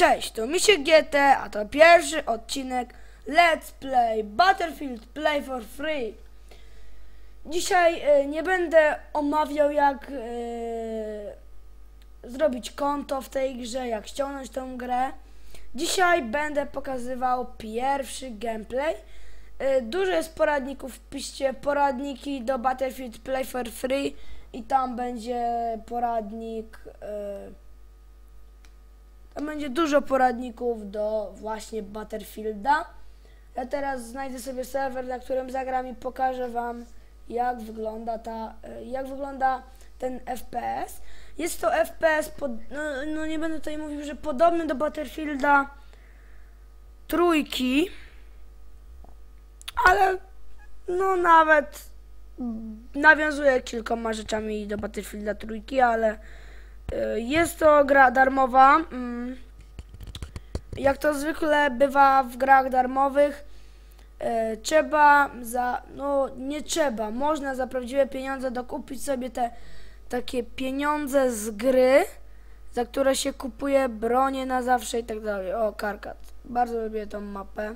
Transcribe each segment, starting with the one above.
Cześć, to Misiek GT, a to pierwszy odcinek Let's Play Battlefield Play for Free. Dzisiaj e, nie będę omawiał jak e, zrobić konto w tej grze, jak ściągnąć tę grę. Dzisiaj będę pokazywał pierwszy gameplay. E, dużo jest poradników, wpiszcie poradniki do Battlefield Play for Free i tam będzie poradnik... E, tam będzie dużo poradników do właśnie Battlefielda. Ja teraz znajdę sobie serwer, na którym zagram i pokażę wam jak wygląda ta, e, jak wygląda ten FPS. Jest to FPS, pod, no, no nie będę tutaj mówił, że podobny do Battlefielda trójki, ale no nawet nawiązuje kilkoma rzeczami do Battlefielda trójki, ale jest to gra darmowa. mm. Jak to zwykle bywa w grach darmowych, y, trzeba za, no nie trzeba, można za prawdziwe pieniądze dokupić sobie te takie pieniądze z gry, za które się kupuje bronie na zawsze i tak dalej. O, Karkat. Bardzo lubię tą mapę.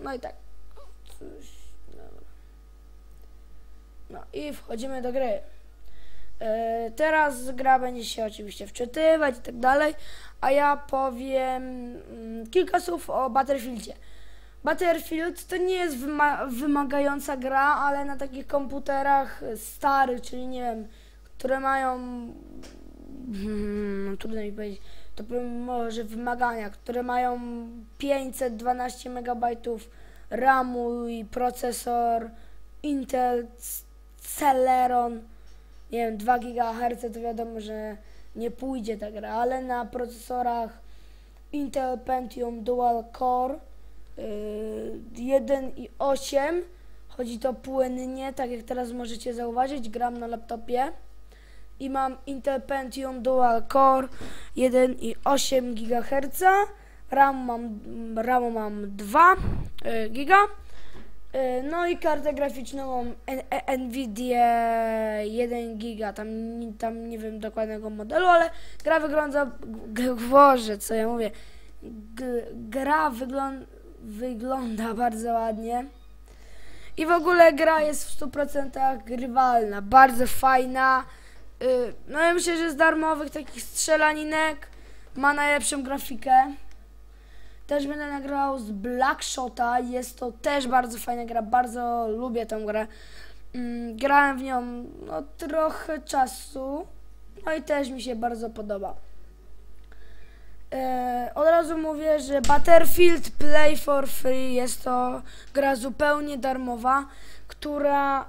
No i tak. Coś. No i wchodzimy do gry. E, teraz gra będzie się oczywiście wczytywać i tak dalej, a ja powiem mm, kilka słów o Battlefieldzie. Battlefield to nie jest wyma wymagająca gra, ale na takich komputerach starych, czyli nie wiem, które mają hmm, trudno mi powiedzieć, to powiem może wymagania, które mają 512 MB RAMu i procesor Intel Celeron, nie wiem, 2 GHz, to wiadomo, że nie pójdzie ta gra, ale na procesorach Intel Pentium Dual Core yy, 1.8 chodzi to płynnie, tak jak teraz możecie zauważyć, gram na laptopie. I mam Intel Pentium Dual Core 1.8 GHz, RAM mam, RAMu mam 2 yy, yy, no i kartę graficzną E- Nvidia 1 giga, tam, tam nie wiem dokładnego modelu, ale gra wygląda, g- Boże, co ja mówię, gra wygląda wygląda bardzo ładnie. I w ogóle gra jest w 100% grywalna, bardzo fajna. Y, No ja myślę, że z darmowych takich strzelaninek ma najlepszą grafikę. Też będę nagrał z Blackshota, jest to też bardzo fajna gra, bardzo lubię tę grę. Mm, Grałem w nią no, trochę czasu, no i też mi się bardzo podoba. E, od razu mówię, że Battlefield Play for Free jest to gra zupełnie darmowa, która e,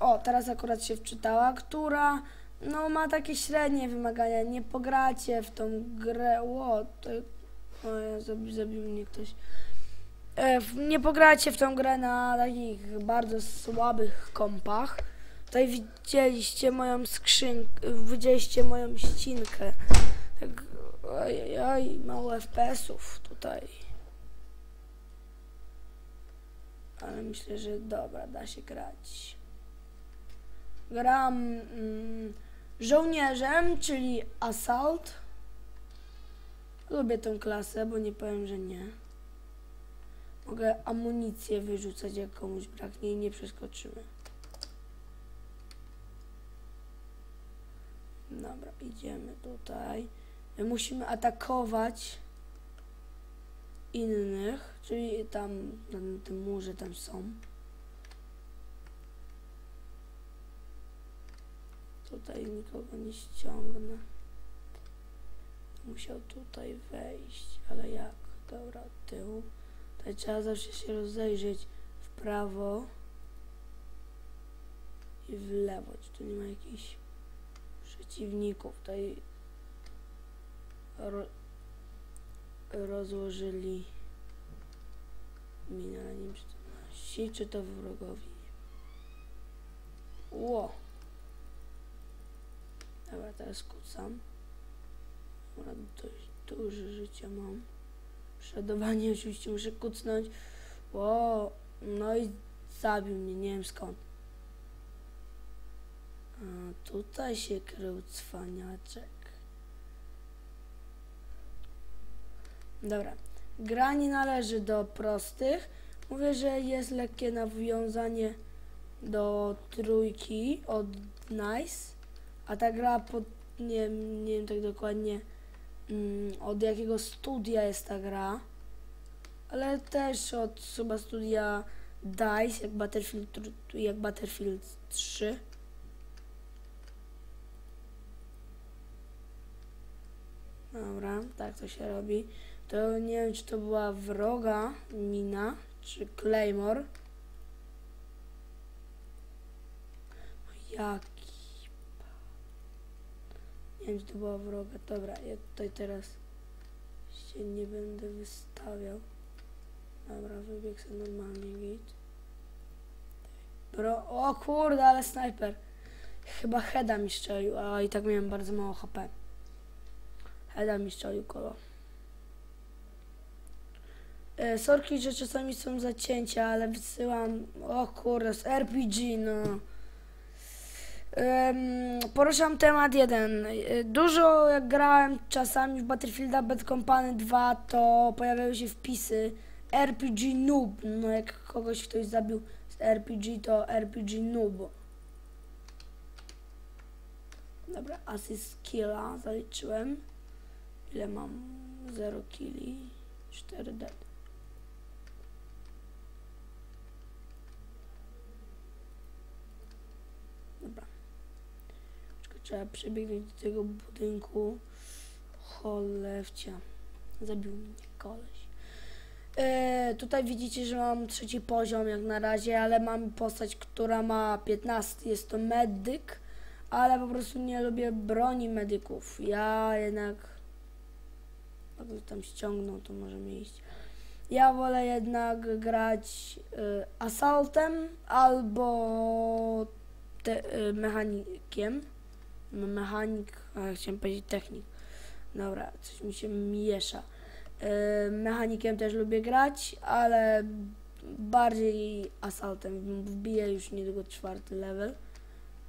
o, teraz akurat się wczytała, która no ma takie średnie wymagania, nie pogracie w tą grę, ło, to, o, ja, zabi, zabił mnie ktoś. E, nie pogracie w tą grę na takich bardzo słabych kompach. Tutaj widzieliście moją skrzynkę, widzieliście moją ścinkę. Tak, ojej, mało FPS-ów tutaj. Ale myślę, że dobra, da się grać. Gram mm, żołnierzem, czyli Assault. Lubię tę klasę, bo nie powiem, że nie. Mogę amunicję wyrzucać, jak komuś braknie i nie przeskoczymy. Dobra, idziemy tutaj. My musimy atakować innych, czyli tam na tym murze tam są. Tutaj nikogo nie ściągnę. Musiał tutaj wejść, ale jak? Dobra, tył. Tutaj trzeba zawsze się rozejrzeć w prawo i w lewo. Czy tu nie ma jakichś przeciwników? Tutaj ro rozłożyli minę, ale nie wiem czy to nasi, czy to wrogowie. Ło! Dobra, teraz kucam. Dobra, dość duże życie mam. Przodowanie oczywiście muszę kucnąć. Ło! No i zabił mnie, nie wiem skąd. A tutaj się krył cwaniaczek. Dobra. Gra nie należy do prostych. Mówię, że jest lekkie nawiązanie do trójki od Nice. A ta gra pod, nie, nie wiem tak dokładnie mm, od jakiego studia jest ta gra. Ale też od chyba studia DICE, jak Battlefield, jak Battlefield 3. Dobra, tak to się robi. To nie wiem, czy to była wroga mina, czy Claymore. Jaki... Nie wiem, czy to była wroga. Dobra, ja tutaj teraz się nie będę wystawiał. Dobra, wybieg sobie normalnie git. Bro, o kurde, ale snajper. Chyba heada mi strzelił, a i tak miałem bardzo mało HP. Heada mi strzelił kolo. E, sorki, że czasami są zacięcia, ale wysyłam... O kurde, z RPG, no. Poruszam temat jeden. E, Dużo jak grałem czasami w Battlefielda Bad Company 2, to pojawiały się wpisy RPG noob. No jak kogoś ktoś zabił z RPG, to RPG noob. Dobra, assist killa zaliczyłem. Ile mam? 0 killi, 4 dead. Dobra. Czekaj, trzeba przebiegać do tego budynku. Cholewcia. Zabił mnie koleś. E, tutaj widzicie, że mam trzeci poziom jak na razie, ale mam postać, która ma 15. Jest to medyk, ale po prostu nie lubię broni medyków. Ja jednak... Jak go tam ściągną, to możemy iść. Ja wolę jednak grać y, asaltem albo te, y, mechanikiem. Mechanik, a chciałem powiedzieć technik. Dobra, coś mi się miesza. Y, mechanikiem też lubię grać, ale bardziej asaltem. Wbiję już niedługo czwarty level.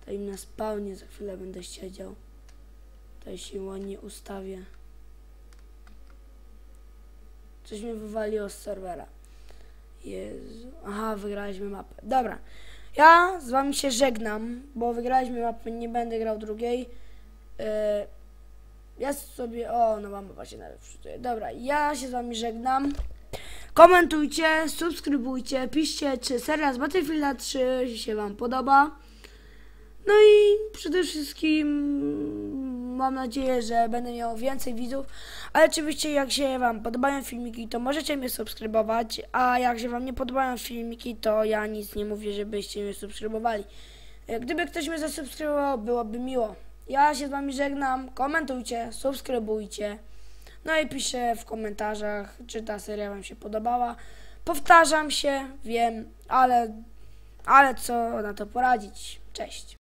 To im na spawnie za chwilę będę siedział. Tutaj się ładnie ustawię. Coś mnie wywaliło z serwera. Jezu. Aha, wygraliśmy mapę. Dobra. Ja z wami się żegnam, bo wygraliśmy mapę, nie będę grał drugiej. Yy, ja sobie... O, nowa mapa się nawet wczytuje. Dobra, ja się z wami żegnam. Komentujcie, subskrybujcie, piszcie, czy seria z Battlefielda 3 się wam podoba. No i przede wszystkim mam nadzieję, że będę miał więcej widzów. Ale oczywiście jak się wam podobają filmiki, to możecie mnie subskrybować, a jak się wam nie podobają filmiki, to ja nic nie mówię, żebyście mnie subskrybowali. E, Gdyby ktoś mnie zasubskrybował, byłoby miło. Ja się z wami żegnam, komentujcie, subskrybujcie. No i piszę w komentarzach, czy ta seria wam się podobała. Powtarzam się, wiem, ale, ale co na to poradzić. Cześć.